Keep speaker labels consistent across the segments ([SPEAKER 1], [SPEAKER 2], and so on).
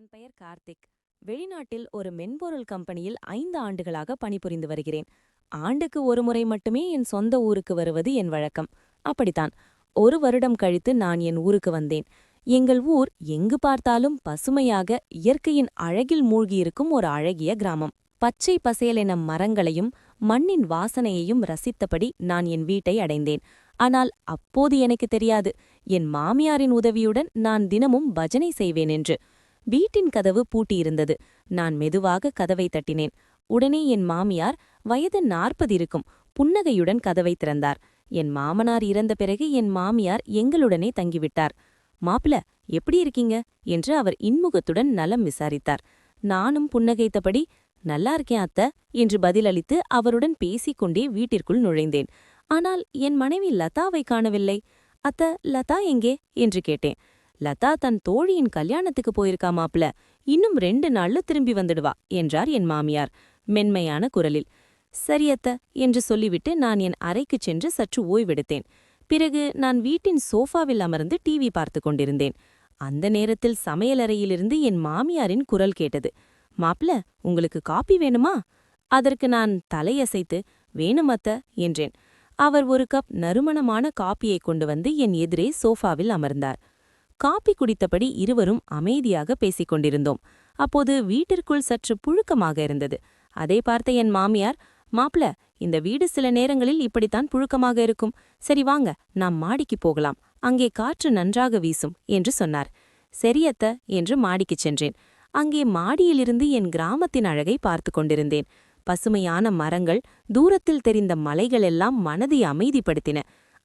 [SPEAKER 1] என் பெயர் கார்த்திக். வெளிநாட்டில் ஒரு மென்பொருள் கம்பெனியில் ஐந்து ஆண்டுகளாக பணிபுரிந்து வருகிறேன். ஆண்டுக்கு ஒரு முறை மட்டுமே என் சொந்த ஊருக்கு வருவது என் வழக்கம். அப்படித்தான். ஒரு வருடம் கழித்து நான் என் ஊருக்கு வந்தேன். எங்கள் ஊர் எங்கு பார்த்தாலும் பசுமையாக இயற்கையின் அழகில் மூழ்கியிருக்கும் ஒரு அழகிய கிராமம். பச்சை பசேலென மரங்களையும் மண்ணின் வாசனையையும் ரசித்தபடி நான் என் வீட்டை அடைந்தேன். ஆனால் அப்போது எனக்கு தெரியாது என் மாமியாரின் உதவியுடன் நான் தினமும் பஜனை செய்வேன் என்று. வீட்டின் கதவு பூட்டியிருந்தது. நான் மெதுவாக கதவை தட்டினேன். உடனே என் மாமியார் வயது நாற்பது இருக்கும் புன்னகையுடன் கதவை திறந்தார். என் மாமனார் இறந்த பிறகு என் மாமியார் எங்களுடனே தங்கிவிட்டார். மாப்பிள எப்படி இருக்கீங்க? என்று அவர் இன்முகத்துடன் நலம் விசாரித்தார். நானும் புன்னகைத்தபடி நல்லா இருக்கேன் அத்த என்று பதிலளித்து அவருடன் பேசிக்கொண்டே வீட்டிற்குள் நுழைந்தேன். ஆனால் என் மனைவி லதாவை காணவில்லை. அத்த லதா எங்கே? என்று கேட்டேன். லதா தன் தோழியின் கல்யாணத்துக்கு போயிருக்கா மாப்ள இன்னும் ரெண்டு நாள்ல திரும்பி வந்துடுவா என்றார் என் மாமியார் மென்மையான குரலில். சரியத்த என்று சொல்லிவிட்டு நான் என் அறைக்குச் சென்று சற்று ஓய்வெடுத்தேன். பிறகு நான் வீட்டின் சோஃபாவில் அமர்ந்து டிவி பார்த்து கொண்டிருந்தேன். அந்த நேரத்தில் சமையலறையிலிருந்து என் மாமியாரின் குரல் கேட்டது. மாப்ள உங்களுக்கு காப்பி வேணுமா? அதற்கு நான் தலையசைத்து வேணுமத்த என்றேன். அவர் ஒரு கப் நறுமணமான காப்பியை கொண்டு வந்து என் எதிரே சோஃபாவில் அமர்ந்தார். காப்பி குடித்தபடி இருவரும் அமைதியாக பேசிக் கொண்டிருந்தோம் அப்போது வீட்டிற்குள் சற்று புழுக்கமாக இருந்தது. அதை பார்த்த என் மாமியார் மாப்ள இந்த வீடு சில நேரங்களில் இப்படித்தான் புழுக்கமாக இருக்கும். சரி வாங்க நாம் மாடிக்கு போகலாம். அங்கே காற்று நன்றாக வீசும் என்று சொன்னார். சரியத்த என்று மாடிக்குச் சென்றேன். அங்கே மாடியிலிருந்து என் கிராமத்தின் அழகை பார்த்து கொண்டிருந்தேன். பசுமையான மரங்கள் தூரத்தில் தெரிந்த மலைகளெல்லாம் மனதை அமைதிப்படுத்தின.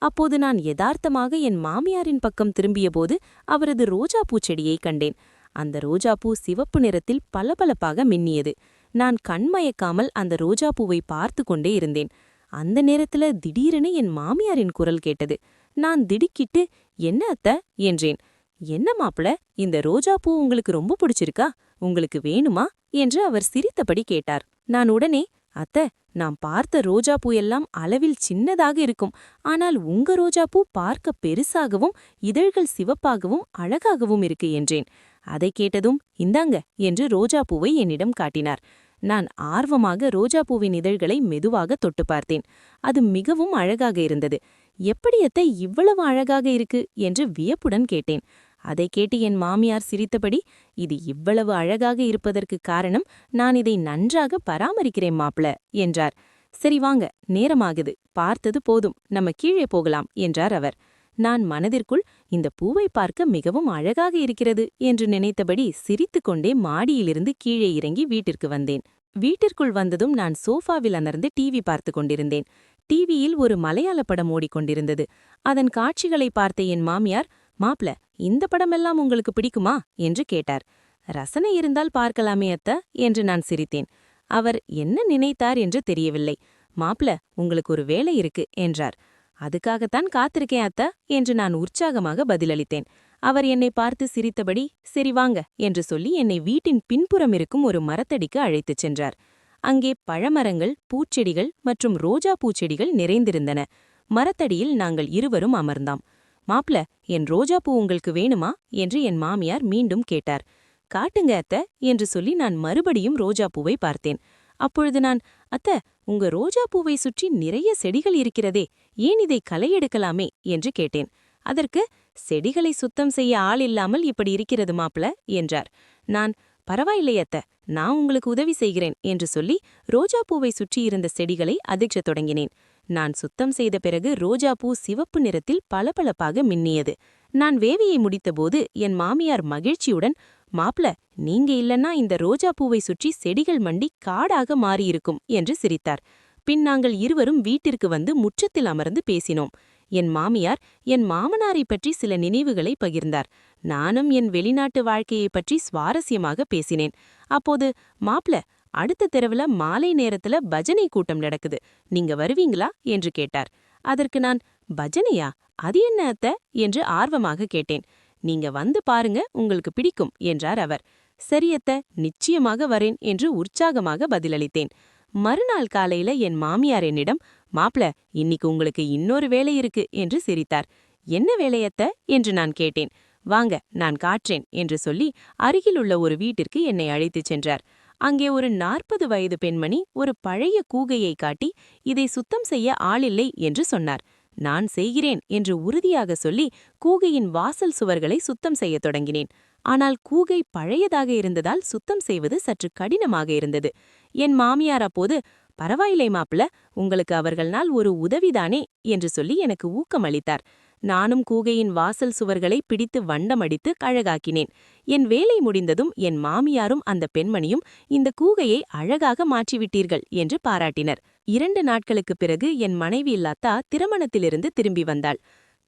[SPEAKER 1] அப்போது நான் யதார்த்தமாக என் மாமியாரின் பக்கம் திரும்பியபோது அவரது ரோஜா பூச்செடியை கண்டேன். அந்த ரோஜாப்பூ சிவப்பு நிறத்தில் பளபளப்பாக மின்னியது. நான் கண்மயக்காமல் அந்த ரோஜாப்பூவை பார்த்து கொண்டே இருந்தேன். அந்த நேரத்துல திடீரென என் மாமியாரின் குரல் கேட்டது. நான் திடுக்கிட்டு என்ன அத்த? என்றேன். என்ன மாப்பிள இந்த ரோஜாப்பூ உங்களுக்கு ரொம்ப பிடிச்சிருக்கா? உங்களுக்கு வேணுமா? என்று அவர் சிரித்தபடி கேட்டார். நான் உடனே அத்த நான் பார்த்த ரோஜாப்பூ எல்லாம் அளவில் சின்னதாக இருக்கும். ஆனால் உங்க ரோஜாப்பூ பார்க்க பெருசாகவும் இதழ்கள் சிவப்பாகவும் அழகாகவும் இருக்கு என்றேன். அதை கேட்டதும் இந்தாங்க என்று ரோஜாப்பூவை என்னிடம் காட்டினார். நான் ஆர்வமாக ரோஜாப்பூவின் இதழ்களை மெதுவாக தொட்டு பார்த்தேன். அது மிகவும் அழகாக இருந்தது. எப்படியத்த இவ்வளவு அழகாக இருக்கு? என்று வியப்புடன் கேட்டேன். அதை கேட்டு என் மாமியார் சிரித்தபடி இது இவ்வளவு அழகாக இருப்பதற்கு காரணம் நான் இதை நன்றாக பராமரிக்கிறேன் மாப்ள என்றார். சரி வாங்க நேரமாகுது பார்த்தது போதும் நம்ம கீழே போகலாம் என்றார் அவர். நான் மனதிற்குள் இந்த பூவை பார்க்க மிகவும் அழகாக இருக்கிறது என்று நினைத்தபடி சிரித்து கொண்டே மாடியிலிருந்து கீழே இறங்கி வீட்டிற்கு வந்தேன். வீட்டிற்குள் வந்ததும் நான் சோஃபாவில் அமர்ந்து டிவி பார்த்து கொண்டிருந்தேன். டிவியில் ஒரு மலையாள படம் ஓடிக்கொண்டிருந்தது அதன் காட்சிகளை பார்த்த என் மாமியார் மாப்ள இந்த படமெல்லாம் உங்களுக்கு பிடிக்குமா? என்று கேட்டார். ரசனை இருந்தால் பார்க்கலாமே அத்த என்று நான் சிரித்தேன். அவர் என்ன நினைத்தார் என்று தெரியவில்லை. மாப்ள உங்களுக்கு ஒரு வேலை இருக்கு என்றார். அதுக்காகத்தான் காத்திருக்கேன் அத்த என்று நான் உற்சாகமாக பதிலளித்தேன். அவர் என்னை பார்த்து சிரித்தபடி சரி வாங்க என்று சொல்லி என்னை வீட்டின் பின்புறம் இருக்கும் ஒரு மரத்தடிக்கு அழைத்துச் சென்றார். அங்கே பழமரங்கள் பூச்செடிகள் மற்றும் ரோஜா பூச்செடிகள் நிறைந்திருந்தன. மரத்தடியில் நாங்கள் இருவரும் அமர்ந்தாம். மாப்ள என் ரோஜாப்பூ உங்களுக்கு வேணுமா? என்று என் மாமியார் மீண்டும் கேட்டார். காட்டுங்க அத்த என்று சொல்லி நான் மறுபடியும் ரோஜாப்பூவை பார்த்தேன். அப்பொழுது நான் அத்த உங்க ரோஜாப்பூவை சுற்றி நிறைய செடிகள் இருக்கிறதே ஏன் இதை களையெடுக்கலாமே என்று கேட்டேன். அதற்கு செடிகளை சுத்தம் செய்ய ஆள் இல்லாமல் இப்படி இருக்கிறது மாப்ள என்றார். நான் பரவாயில்லையத்த நான் உங்களுக்கு உதவி செய்கிறேன் என்று சொல்லி ரோஜாப்பூவை சுற்றியிருந்த செடிகளை அதிர்ச்சத் தொடங்கினேன். நான் சுத்தம் செய்த பிறகு ரோஜா பூ சிவப்பு நிறத்தில் பளபளப்பாக மின்னியது. நான் வேவியை முடித்தபோது என் மாமியார் மகிழ்ச்சியுடன் மாப்ள நீங்க இல்லன்னா இந்த ரோஜா பூவை சுற்றி செடிகள் மண்டி காடாக மாறியிருக்கும் என்று சிரித்தார். பின் நாங்கள் இருவரும் வீட்டிற்கு வந்து முற்றத்தில் அமர்ந்து பேசினோம். என் மாமியார் என் மாமனாரை பற்றி சில நினைவுகளை பகிர்ந்தார். நானும் என் வெளிநாட்டு வாழ்க்கையைப் பற்றி சுவாரஸ்யமாக பேசினேன். அப்போது மாப்ள அடுத்த தெருவுல மாலை நேரத்துல பஜனை கூட்டம் நடக்குது. நீங்க வருவீங்களா? என்று கேட்டார். அதற்கு நான் பஜனையா? அது என்ன அத்த? என்று ஆர்வமாக கேட்டேன். நீங்க வந்து பாருங்க உங்களுக்கு பிடிக்கும் என்றார் அவர். சரியத்த நிச்சயமாக வரேன் என்று உற்சாகமாக பதிலளித்தேன். மறுநாள் காலையில என் மாமியார் என்னிடம் மாப்ள இன்னைக்கு உங்களுக்கு இன்னொரு வேலை இருக்கு என்று சிரித்தார். என்ன வேலையத்த என்று நான் கேட்டேன். வாங்க நான் காற்றேன் என்று சொல்லி அருகிலுள்ள ஒரு வீட்டிற்கு என்னை அழைத்துச் சென்றார். அங்கே ஒரு நாற்பது வயது பெண்மணி ஒரு பழைய கூகையை காட்டி இதை சுத்தம் செய்ய ஆளில்லை என்று சொன்னார். நான் செய்கிறேன் என்று உறுதியாக சொல்லி கூகையின் வாசல் சுவர்களை சுத்தம் செய்யத் தொடங்கினேன். ஆனால் கூகை பழையதாக இருந்ததால் சுத்தம் செய்வது சற்று கடினமாக இருந்தது. என் மாமியார் அப்போது பரவாயில்லை மாப்பிள உங்களுக்கு அவர்கள்னால் ஒரு உதவிதானே என்று சொல்லி எனக்கு ஊக்கமளித்தார் நானும் கூகையின் வாசல் சுவர்களை பிடித்து வண்டமடித்து அழகாக்கினேன். என் வேலை முடிந்ததும் என் மாமியாரும் அந்த பெண்மணியும் இந்த கூகையை அழகாக மாற்றிவிட்டீர்கள் என்று பாராட்டினர். இரண்டு நாட்களுக்குப் பிறகு என் மனைவி லதா திருமணத்திலிருந்து திரும்பி வந்தாள்.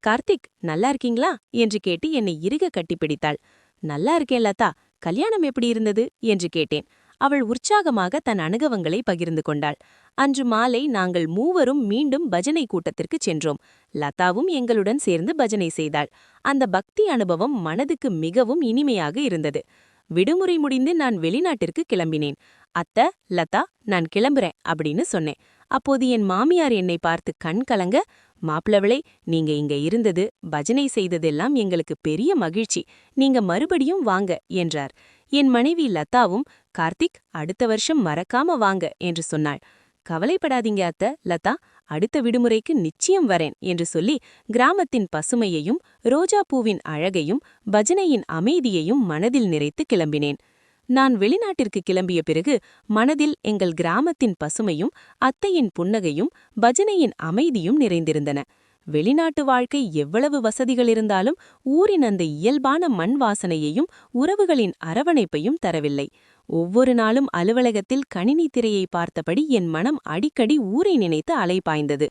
[SPEAKER 1] கார்த்திக் நல்லா இருக்கீங்களா? என்று கேட்டு என்னை இறுக கட்டிப்பிடித்தாள். நல்லா இருக்கேன் லதா கல்யாணம் எப்படி இருந்தது? என்று கேட்டேன். அவள் உற்சாகமாக தன் அனுகவங்களை பகிர்ந்து கொண்டாள். அன்று மாலை நாங்கள் மூவரும் மீண்டும் பஜனை கூட்டத்திற்கு சென்றோம். லதாவும் எங்களுடன் சேர்ந்து பஜனை செய்தாள். அந்த பக்தி அனுபவம் மனதுக்கு மிகவும் இனிமையாக இருந்தது. விடுமுறை முடிந்து நான் வெளிநாட்டிற்கு கிளம்பினேன். அத்த லதா நான் கிளம்புறேன் அப்படின்னு சொன்னேன். அப்போது என் மாமியார் என்னை பார்த்து கண் கலங்க மாப்பிளவளை நீங்க இங்க இருந்தது பஜனை செய்ததெல்லாம் எங்களுக்கு பெரிய மகிழ்ச்சி. நீங்க மறுபடியும் வாங்க என்றார். என் மனைவி லதாவும் கார்த்திக் அடுத்த வருஷம் மறக்காம வாங்க என்று சொன்னாள். கவலைப்படாதீங்க அத்த லதா அடுத்த விடுமுறைக்கு நிச்சயம் வரேன் என்று சொல்லி கிராமத்தின் பசுமையையும் ரோஜா பூவின் அழகையும் பஜனையின் அமைதியையும் மனதில் நிறைத்து கிளம்பினேன். நான் வெளிநாட்டிற்கு கிளம்பிய பிறகு மனதில் எங்கள் கிராமத்தின் பசுமையும் அத்தையின் புன்னகையும் பஜனையின் அமைதியும் நிறைந்திருந்தன. வெளிநாட்டு வாழ்க்கை எவ்வளவு வசதிகள் இருந்தாலும் ஊரின் அந்த இயல்பான மண் வாசனையையும் உறவுகளின் அரவணைப்பையும் தரவில்லை. ஒவ்வொரு நாளும் அலுவலகத்தில் கணினி திரையை பார்த்தபடி என் மனம் அடிக்கடி ஊரை நினைத்து அலைபாய்ந்தது.